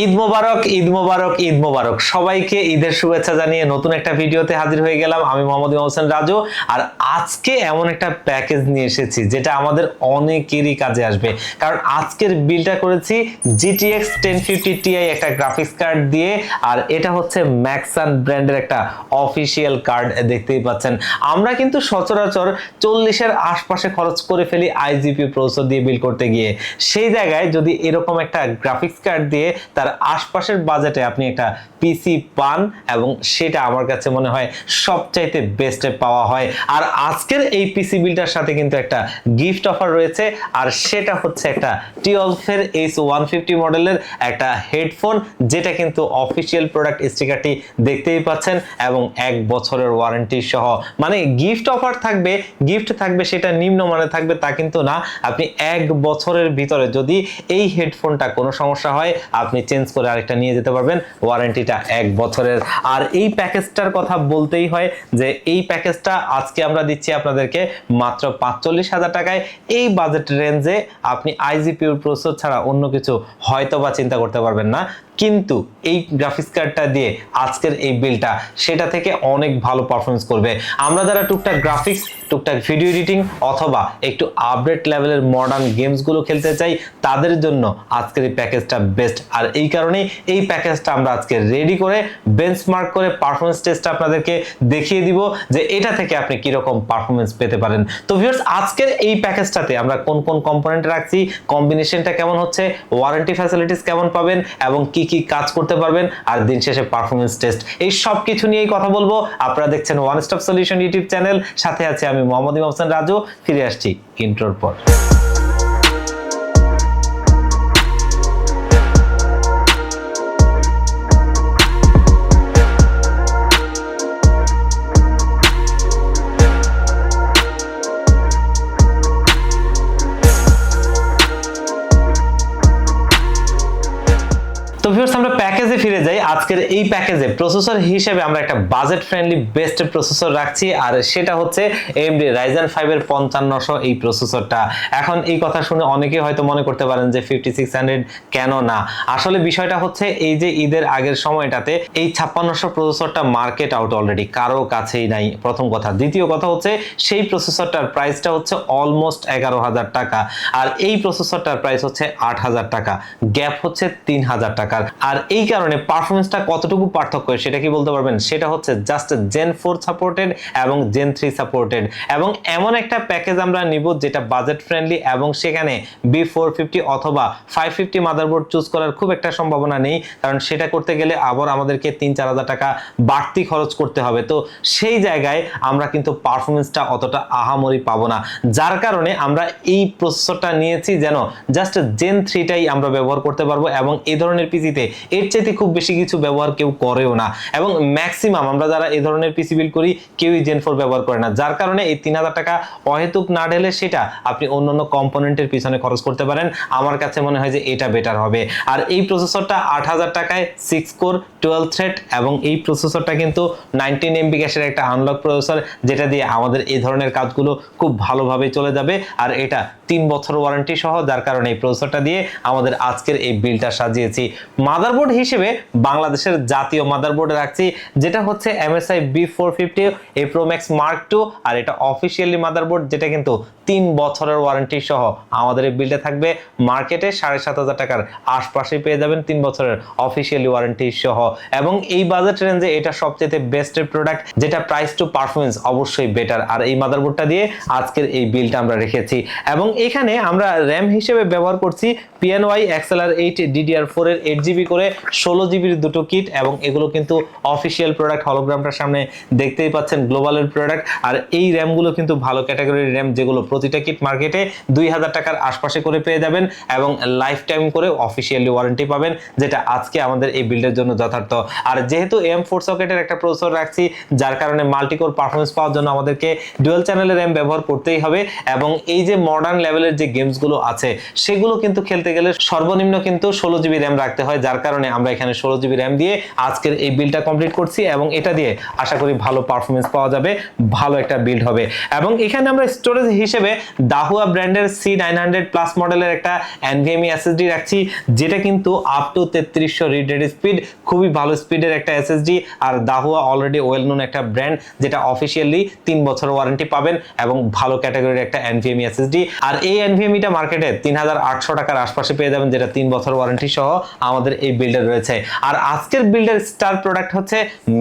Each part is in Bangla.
ঈদ মোবারক ঈদ মোবারক ঈদ মোবারক। সবাইকে ঈদের শুভেচ্ছা জানিয়ে নতুন একটা ভিডিওতে হাজির হয়ে গেলাম আমি মোহাম্মদ হোসেন রাজু। আর আজকে এমন একটা প্যাকেজ নিয়ে এসেছি, যেটা আমাদের অনেকেরই কাজে আসবে। কারণ আজকের বিলটা করেছি জিটিএক্স টেন ফিফটি টিআই একটা গ্রাফিক্স কার্ড দিয়ে, আর এটা হচ্ছে ম্যাক্সান ব্র্যান্ডের একটা অফিসিয়াল কার্ড দেখতেই পাচ্ছেন। আমরা কিন্তু সচরাচর চল্লিশের আশপাশে খরচ করে ফেলি আইজিপি প্রসেসর দিয়ে বিল করতে গিয়ে। সেই জায়গায় যদি এরকম একটা গ্রাফিক্স কার্ড দিয়ে তার আশপাশের বাজেটে আপনি একটা পিসি পান এবং সেটা আমার কাছে মনে হয় সবচাইতে বেস্টে পাওয়া হয়। আর আজকের এই পিসি বিলটার সাথে কিন্তু একটা গিফট অফার রয়েছে, আর সেটা হচ্ছে একটা টিওলফের এইচ ওয়ান ফিফটি মডেলের একটা হেডফোন যেটা কিন্তু অফিসিয়াল প্রোডাক্ট স্টিকারটি দেখতেই পাচ্ছেন এবং এক বছরের ওয়ারেন্টি সহ। মানে গিফট অফার থাকবে গিফট থাকবে, সেটা নিম্ন মানে থাকবে তা কিন্তু না। আপনি এক বছরের ভিতরে যদি এই হেডফোনটা কোনো সমস্যা হয়, আপনি চেঞ্জ করে আরেকটা নিয়ে যেতে পারবেন। ওয়ারেন্টিটা এক বছরের। আর এই প্যাকেজটার কথা বলতেই হয় যে এই প্যাকেজটা আজকে আমরা দিচ্ছি আপনাদেরকে মাত্র পাঁচচল্লিশ হাজার টাকায়। এই বাজেট রেঞ্জে আপনি আইজিপিউর প্রসেসর ছাড়া অন্য কিছু হয়তো বা চিন্তা করতে পারবেন না। কিন্তু এই গ্রাফিক্স কার্ডটা দিয়ে আজকের এই বিলটা, সেটা থেকে অনেক ভালো পারফরমেন্স করবে। আমরা যারা টুকটাক গ্রাফিক্স টুকটাক ভিডিও এডিটিং অথবা একটু আপডেট লেভেলের মডার্ন গেমসগুলো খেলতে চাই, তাদের জন্য আজকের এই প্যাকেজটা বেস্ট আর এই কারণেই এই প্যাকেজটা আমরা আজকে রেডি করে বেঞ্চমার্ক করে পারফরমেন্স টেস্ট আপনাদেরকে দেখিয়ে দিব যে এটা থেকে আপনি কীরকম পারফরমেন্স পেতে পারেন। তো ভিউয়ার্স আজকের এই প্যাকেজটাতে আমরা কোন কোন কম্পোনেন্ট রাখছি কম্বিনেশনটা কেমন হচ্ছে ওয়ারেন্টি ফ্যাসিলিটিস কেমন পাবেন, এবং কি কি কি কাজ করতে পারবেন আর দিন শেষে পারফরমেন্স টেস্ট এই সব কিছু নিয়েই কথা বলব। আপনারা দেখছেন one stop solution YouTube channel. সাথে আছে আমি মোহাম্মদ ইমাম রাজু। ফিরে আসছি ইন্ট্রোর পর। এই প্যাকেজে প্রসেসর হিসেবে আমরা একটা বাজেট ফ্রেন্ডলি বেস্ট প্রসেসর রাখছি, আর সেটা হচ্ছে Ryzen 5 এর 5500 এই প্রসেসরটা এখন এই কথা শুনে অনেকে হয়তো মনে করতে পারেন যে 5600 কেন না? আসলে বিষয়টা হচ্ছে এই যে ঈদের আগের সময়টাতে এই 5600 প্রসেসরটা মার্কেট আউট অলরেডি কারও কাছেই নাই, প্রথম কথা। দ্বিতীয় কথা হচ্ছে সেই প্রসেসরটার প্রাইসটা হচ্ছে অলমোস্ট 11000 টাকা, আর এই প্রসেসরটার প্রাইস হচ্ছে 8000 টাকা। গ্যাপ হচ্ছে 3000 টাকার। আর এই কারণে পারফরমেন্সটা কতটুকু পার্থক্য, সেটা কি বলতে পারবেন? সেটা হচ্ছে জাস্ট জেন ফোর সাপোর্টেড এবং জেন থ্রি সাপোর্টেড এবং এমন একটা প্যাকেজ আমরা নিব যেটা বাজেট ফ্রেন্ডলি এবং সেখানে বি ফোর ফিফটি অথবা ফাইভ ফিফটি মাদারবোর্ড চুজ করার খুব একটা সম্ভাবনা নেই, কারণ সেটা করতে গেলে আবার আমাদেরকে তিন চার হাজার টাকা বাড়তি খরচ করতে হবে। তো সেই জায়গায় আমরা কিন্তু পারফরমেন্সটা অতটা আহামরি পাবো না। যার কারণে আমরা এই প্রসেসরটা নিয়েছি যেন জাস্ট জেন থ্রিটাই আমরা ব্যবহার করতে পারব এবং এই ধরনের পিসিতে এর চাইতে খুব বেশি কিছু ব্যবহার কেউ করেও না। এবং ম্যাক্সিমাম আমরা যারা এই ধরনের পিসি বিল করি, কেউই জেন ফোর ব্যবহার করে না। যার কারণে এই তিন হাজার টাকা অহেতুক না ঢেলে সেটা আপনি অন্য অন্য কম্পোনেন্টের পিছনে খরচ করতে পারেন। আমার কাছে মনে হয় যে এটা বেটার হবে। আর এই প্রসেসরটা আট হাজার টাকায় সিক্স কোর টুয়েলভ থ্রেড এবং এই প্রসেসরটা কিন্তু নাইনটিন এমবি গ্যাসের একটা আনলক প্রসেসর যেটা দিয়ে আমাদের এই ধরনের কাজগুলো খুব ভালোভাবে চলে যাবে। আর এটা তিন বছর ওয়ারেন্টি সহ, যার কারণে এই প্রসেসরটা দিয়ে আমাদের আজকের এই বিলটা সাজিয়েছি। মাদারবোর্ড হিসেবে বাংলাদেশের জাতীয় মাদারবোর্ড রাখছি, যেটা হচ্ছে MSI B four fifty A pro max mark two আর এটা অফিসিয়ালি মাদারবোর্ড যেটা কিন্তু তিন বছরের ওয়ারেন্টি সহ আমাদের এই বিলটা থাকবে। মার্কেটে সাড়ে সাত হাজার টাকার আশপাশে পেয়ে যাবেন তিন বছরের অফিসিয়ালি ওয়ারেন্টি সহ। এবং এই বাজেট রেঞ্জে এটা সবচেয়ে বেস্টের প্রোডাক্ট যেটা প্রাইস টু পারফরমেন্স অবশ্যই বেটার আর এই মাদারবোর্ডটা দিয়ে আজকের এই বিলটা আমরা রেখেছি। এবং এখানে আমরা র্যাম হিসেবে ব্যবহার করছি PNY XLR eight DDR four এর এইট জিবি করে ষোলো জিবির দুটো কিট এবং এগুলো কিন্তু অফিসিয়াল প্রোডাক্ট হলোগ্রামটার সামনে দেখতেই পাচ্ছেন গ্লোবালের প্রোডাক্ট আর এই র্যামগুলো কিন্তু ভালো ক্যাটাগরির র্যাম যেগুলো প্রতিটা কিট মার্কেটে দুই হাজার টাকার আশপাশে করে পেয়ে যাবেন এবং লাইফ টাইম করে অফিসিয়ালি ওয়ারেন্টি পাবেন, যেটা আজকে আমাদের এই বিল্ডের জন্য যথার্থ। আর যেহেতু এম ফোর সকেটের একটা প্রসেসর রাখছি, যার কারণে মাল্টিকোর পারফরমেন্স পাওয়ার জন্য আমাদেরকে ডুয়েল চ্যানেলের র্যাম ব্যবহার করতেই হবে এবং এই যে মডার্ন লেভেলের যে গেমসগুলো আছে, সেগুলো কিন্তু খেলতে গেলে সর্বনিম্ন কিন্তু ষোলো জিবি র্যাম রাখতে হয়, যার কারণে আমরা এখানে ষোলো জিবি র্যাম দিয়ে আজকের এই বিলটা কমপ্লিট করছি এবং এটা দিয়ে আশা করি ভালো পারফরমেন্স পাওয়া যাবে, ভালো একটা বিল্ড হবে। এবং এখানে আমরা স্টোরেজ হিসেবে দাহুয়া ব্র্যান্ডের সি নাইন হান্ড্রেড প্লাস মডেলের একটা এনভিএমই এসএসডি রাখছি, যেটা কিন্তু আপ টু তেত্রিশশো রিড স্পিড খুবই ভালো স্পিডের একটা এসএসডি আর দাহুয়া অলরেডি ওয়েল নোন একটা ব্র্যান্ড যেটা অফিসিয়ালি তিন বছর ওয়ারেন্টি পাবেন এবং ভালো ক্যাটাগরির একটা এনভিএমই এসএসডি আর এই এনভিএমইটা মার্কেটে তিন হাজার আটশো টাকার আশপাশে পেয়ে যাবেন, যেটা তিন বছর ওয়ারেন্টি সহ আমাদের এই বিল্ডার রয়েছে। আর আজকের বিল্ডের স্টার প্রোডাক্ট হচ্ছে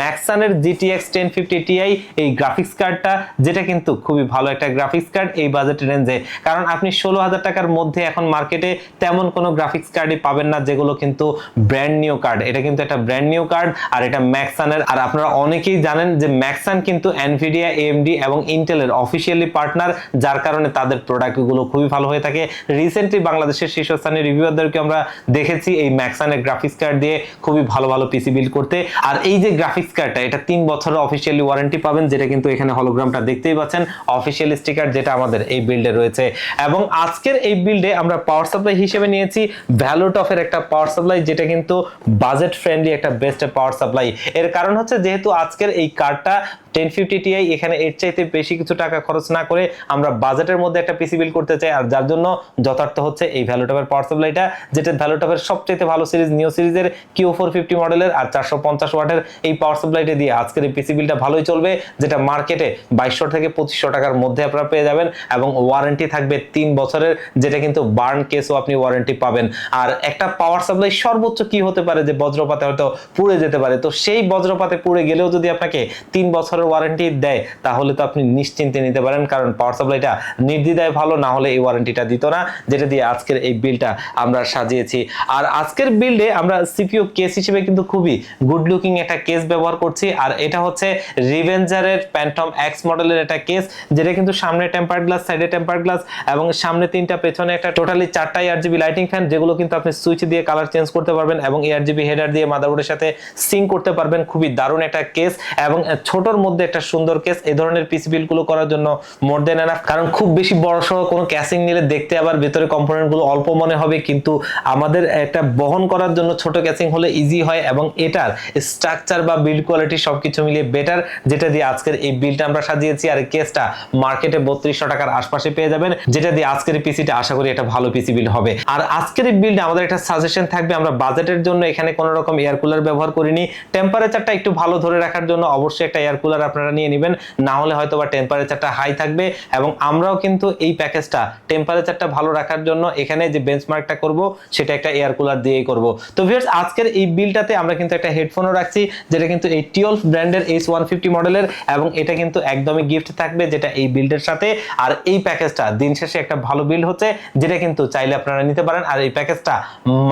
ম্যাক্সানের জিটিএক্স টেন ফিফটি টিআই এই গ্রাফিক্স কার্ডটা যেটা কিন্তু খুবই ভালো একটা গ্রাফিক্স কার্ড এই বাজেট রেঞ্জে কারণ আপনি ষোলো হাজার টাকার মধ্যে এখন মার্কেটে তেমন কোনো গ্রাফিক্স কার্ডই পাবেন না, যেগুলো কিন্তু ব্র্যান্ড নিউ কার্ড এটা কিন্তু একটা ব্র্যান্ড নিউ কার্ড আর এটা ম্যাক্সানের আর আপনারা অনেকেই জানেন যে ম্যাক্সান কিন্তু এনভিডিয়া এএমডি এবং ইন্টেলের অফিসিয়ালি পার্টনার যার কারণে তাদের প্রোডাক্টগুলো খুবই ভালো হয়ে থাকে। রিসেন্টলি বাংলাদেশের শীর্ষস্থানীয় রিভিউয়ারদেরকে আমরা দেখেছি, এই ম্যাক্সানের গ্রাফিক্স কার্ড দিয়ে খুবই ভালো ভালো পিসি বিল্ড করতে। আর এই যে গ্রাফিক্স কার্ডটা এটা তিন বছরের অফিসিয়ালি ওয়ারেন্টি পাবেন, যেটা কিন্তু এখানে হলোগ্রামটা দেখতেই পাচ্ছেন। অফিসিয়াল স্টিকার যেটা আমাদের এই বিল্ডে রয়েছে। এবং আজকের এই বিল্ডে আমরা পাওয়ার সাপ্লাই হিসেবে নিয়েছি ভ্যালোটফের একটা পাওয়ার সাপ্লাই যেটা কিন্তু বাজেট ফ্রেন্ডলি একটা বেস্ট পাওয়ার সাপ্লাই এর কারণ হচ্ছে, যেহেতু আজকের এই কার্ডটা টেন ফিফটি টিআই এখানে এর চাইতে বেশি কিছু টাকা খরচ না করে আমরা বাজেটের মধ্যে একটা পিসি বিল করতে চাই, আর যার জন্য যথার্থ হচ্ছে এই ভ্যালুটপের পাওয়ার সাপ্লাইটা যেটা ভ্যালুটপের সবচেয়ে ভালো সিরিজ নিউ সিরিজের কিউ ফোর ফিফটি মডেলের আর চারশো পঞ্চাশ ওয়াটের এই পাওয়ার সাপ্লাইটা দিয়ে আজকের এই পিসি বিলটা ভালোই চলবে, যেটা মার্কেটে বাইশশো থেকে পঁচিশশো টাকার মধ্যে আপনারা পেয়ে যাবেন, এবং ওয়ারেন্টি থাকবে তিন বছরের, যেটা কিন্তু বার্ন কেসও আপনি ওয়ারেন্টি পাবেন। আর একটা পাওয়ার সাপ্লাই সর্বোচ্চ কি হতে পারে যে বজ্রপাতে হয়তো পুড়ে যেতে পারে, তো সেই বজ্রপাতে পুড়ে গেলেও যদি আপনাকে তিন বছরের ওয়ারেন্টি দেয়, তাহলে তো আপনি নিশ্চিন্তে নিতে পারেন, কারণ পাওয়ার সাপ্লাইটা নির্দ্বিধায় ভালো, না হলে এই ওয়ারেন্টিটা দিত না, যেটা দিয়ে আজকের এই বিলটা আমরা সাজিয়েছি। আর আজকের বিল্ডে আমরা সিপিইউ কেস হিসেবে কিন্তু খুবই গুড লুকিং একটা কেস ব্যবহার করছি, আর এটা হচ্ছে রিভেঞ্জারের প্যান্টম এক্স মডেলের একটা কেস যেটা কিন্তু সামনে টেম্পার গ্লাস সাইডে টেম্পার গ্লাস এবং সামনে তিনটা, পেছনে একটা টোটালি চারটা এআরজিবি লাইটিং ফ্যান যেগুলো কিন্তু আপনি সুইচ দিয়ে কালার চেঞ্জ করতে পারবেন, এবং এআরজিবি হেডার দিয়ে মাদারবোর্ডের সাথে সিং করতে পারবেন, খুবই দারুণ একটা কেস এবং ছোটর মধ্যে একটা সুন্দর কেস এই ধরনের পিসি গুলো করার জন্য মোর দেন এনাফ কারণ খুব বেশি বড় সহ কোনো ক্যাসিং নিলে দেখতে আবার ভেতরে কম্পোনেন্টগুলো অল্প মনে হবে, কিন্তু আমাদের একটা বহন করার জন্য ছোট ক্যাসিং হলে ইজি হয় এবং এটার স্ট্রাকচার বা বিল্ড কোয়ালিটি সবকিছু মিলিয়ে বেটার যেটা দিয়ে আজকের এই বিলটা আমরা সাজিয়েছি। আর কেসটা মার্কেটে বত্রিশশো টাকার আশপাশে পেয়ে যাবেন, যেটা দিয়ে আজকের পিসিটা আশা করি এটা ভালো পিসি বিল হবে। আর আজকের এই বিলটা আমাদের একটা সাজেশন থাকবে, আমরা বাজেটের জন্য এখানে কোনো রকম এয়ার কুলার ব্যবহার করিনি। টেম্পারেচারটা একটু ভালো ধরে রাখার জন্য অবশ্যই একটা এয়ার কুলার আপনারা নিয়ে নেবেন। না হলে হয়তো বা টেম্পারেচারটা হাই থাকবে এবং আমরাও কিন্তু এই প্যাকেজটা টেম্পারেচারটা ভালো রাখার জন্য এখানে যে বেঞ্চমার্কটা করব, সেটা একটা এয়ার কুলার দিয়েই করব। তো ভিউয়ার্স আজকের এই বিলটাতে আমরা কিন্তু একটা হেডফোনও রাখছি, যেটা কিন্তু এই টিওলফ ব্র্যান্ডের এইচ ওয়ান ফিফটি মডেলের এবং এটা কিন্তু একদমই গিফট থাকবে যেটা এই বিল্ডের সাথে। আর এই প্যাকেজটা দিন শেষে একটা ভালো বিল হচ্ছে, যেটা কিন্তু চাইলে আপনারা নিতে পারেন। আর এই প্যাকেজটা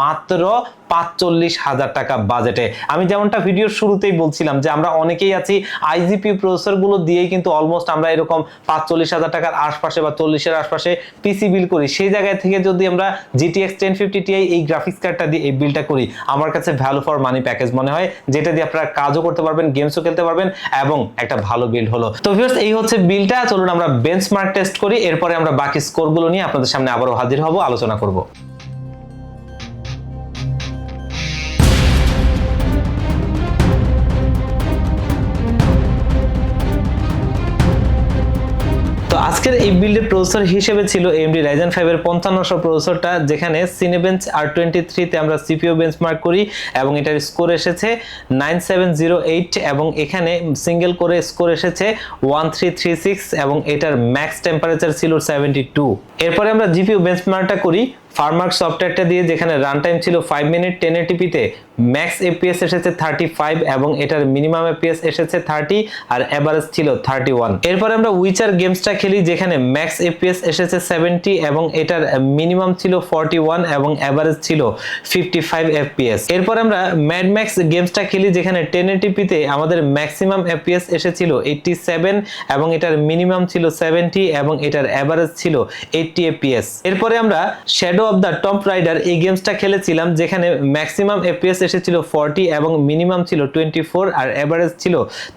মাত্র পাঁচচল্লিশ হাজার টাকা বাজেটে আমি যেমনটা ভিডিওর শুরুতেই বলছিলাম যে আমরা অনেকেই আছি আইজিপি প্রসেসরগুলো দিয়েই কিন্তু অলমোস্ট আমরা এরকম পাঁচচল্লিশ হাজার টাকার আশপাশে বা চল্লিশের আশপাশে পিসি বিল করি। সেই জায়গায় থেকে যদি আমরা জিটিএক্স টেন ফিফটি টিআই এই গ্রাফিক্স কার্ডটা দিয়ে এই বিলটা করি, আমার কাছে ভ্যালু ফর মানি প্যাকেজ মনে হয়, যেটা দিয়ে আপনারা কাজও করতে পারবেন গেমসও খেলতে পারবেন এবং একটা ভালো বিল্ড হলো। তো ভিউয়ার্স এই হচ্ছে বিলটা চলুন আমরা বেঞ্চমার্ক টেস্ট করি, এরপরে আমরা বাকি স্কোরগুলো নিয়ে আপনাদের সামনে আবারও হাজির হব, আলোচনা করব। আজকের এই বিল্ডের প্রসেসর হিসেবে ছিল এমডি 5 এর পঞ্চান্নশো প্রসেসরটা, যেখানে সিনেবেঞ্চ আর টোয়েন্টি থ্রিতে আমরা সিপিও বেঞ্চমার্ক করি এবং এটার স্কোর এসেছে নাইন সেভেন জিরো এইট এবং এখানে সিঙ্গেল করে স্কোর এসেছে ওয়ান থ্রি থ্রি সিক্স এবং এটার ম্যাক্স টেম্পারেচার ছিল সেভেন্টি টু এরপরে আমরা জিপিও বেঞ্চমার্কটা করি ফার্মার্ক সফটওয়্যারটা দিয়ে যেখানে রান টাইম ছিল ফাইভ মিনিট টেন এটিপিতে ম্যাক্স এপিএস এসেছে থার্টি ফাইভ এবং এটার মিনিমাম এপিএস এসেছে থার্টি আর অ্যাভারেজ ছিল থার্টি ওয়ান এরপরে আমরা উইচার গেমসটা খেলি যেখানে ম্যাক্স এপিএস এসেছে সেভেন্টি এবং এটার মিনিমাম ছিল ফর্টি ওয়ান এবং অ্যাভারেজ ছিল ফিফটি ফাইভ এফপিএস এরপর আমরা ম্যাড ম্যাক্স গেমসটা খেলি যেখানে টেন এটিপিতে আমাদের ম্যাক্সিমাম এপিএস এসেছিল এইটটি সেভেন এবং এটার মিনিমাম ছিল সেভেন্টি এবং এটার অ্যাভারেজ ছিল এইটটি এপিএস এরপরে আমরা Shadow Shadow of the Tomb Raider এই গেমসটা খেলেছিলাম, যেখানে ম্যাক্সিমাম এফপিএস এসেছিল ফর্টি এবং মিনিমাম ছিল টোয়েন্টি আর এভারেজ ছিল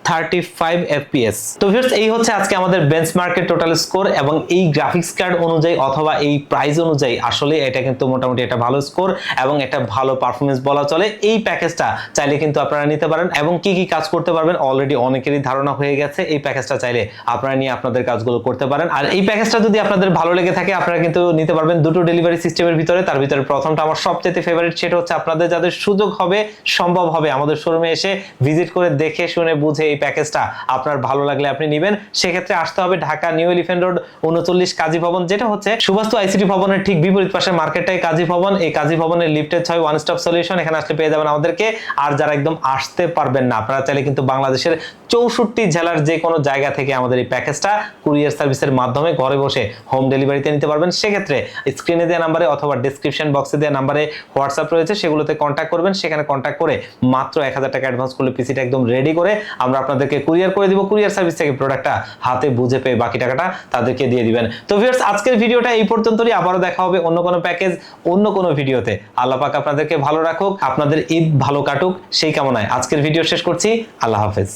থার্টি ফাইভ এফপিএস তো ভিউয়ার্স এই হচ্ছে আজকে আমাদের বেঞ্চমার্কের টোটাল স্কোর এবং এই গ্রাফিক্স কার্ড অনুযায়ী অথবা এই প্রাইস অনুযায়ী আসলে এটা কিন্তু মোটামুটি একটা ভালো স্কোর এবং একটা ভালো পারফরমেন্স বলা চলে। এই প্যাকেজটা চাইলে কিন্তু আপনারা নিতে পারেন এবং কি কি কাজ করতে পারবেন অলরেডি অনেকেরই ধারণা হয়ে গেছে। এই প্যাকেজটা চাইলে আপনারা নিয়ে আপনাদের কাজগুলো করতে পারেন। আর এই প্যাকেজটা যদি আপনাদের ভালো লেগে থাকে, আপনারা কিন্তু নিতে পারবেন দুটো ডেলিভারি সিস্টেমের ভিতরে, তার ভিতরে প্রথমটা আমার সবচেয়ে ফেভারিট সেটা হচ্ছে আপনাদের যাদের সুযোগ হবে, সম্ভব হবে আমাদের শোরুমে এসে ভিজিট করে দেখে, শুনে, বুঝে এই প্যাকেজটা আপনার ভালো লাগলে আপনি নেবেন। সেক্ষেত্রে আসতে হবে ঢাকা নিউ এলিফেন্ট রোড উনচল্লিশ কাজী ভবন, যেটা হচ্ছে সুবাস্তু আইসিটি ভবনের ঠিক বিপরীত পাশে মার্কেটটাই কাজী ভবন। এই কাজী ভবনের লিফটের ছয় ওয়ান স্টপ সলিউশন এখানে আসলে পেয়ে যাবেন আমাদেরকে। আর যারা একদম আসতে পারবেন না, আপনারা চাইলে কিন্তু বাংলাদেশের চৌষট্টি জেলার যে কোনো জায়গা থেকে আমাদের এই প্যাকেজটা কুরিয়ার সার্ভিসের মাধ্যমে ঘরে বসে হোম ডেলিভারিতে নিতে পারবেন। সেক্ষেত্রে স্ক্রিনে দেওয়া নাম্বারে অথবা ডিসক্রিপশন বক্সে দেওয়া নাম্বারে হোয়াটসঅ্যাপ রয়েছে, সেগুলোতে কন্ট্যাক্ট করবেন। সেখানে কন্ট্যাক্ট করে মাত্র এক হাজার টাকা অ্যাডভান্স করলে পিসিটা একদম রেডি করে আমরা আপনাদেরকে কুরিয়ার করে দিব। কুরিয়ার সার্ভিস থেকে প্রোডাক্টটা হাতে বুঝে পেয়ে বাকি টাকাটা তাদেরকে দিয়ে দিবেন। তো ভিউয়ার্স আজকের ভিডিওটা এই পর্যন্তই। আবারও দেখা হবে অন্য কোনো প্যাকেজ অন্য কোনো ভিডিওতে। আল্লাহ পাক আপনাদেরকে ভালো রাখুক। আপনাদের ঈদ ভালো কাটুক। সেই কামনায় আজকের ভিডিও শেষ করছি। আল্লাহ হাফেজ।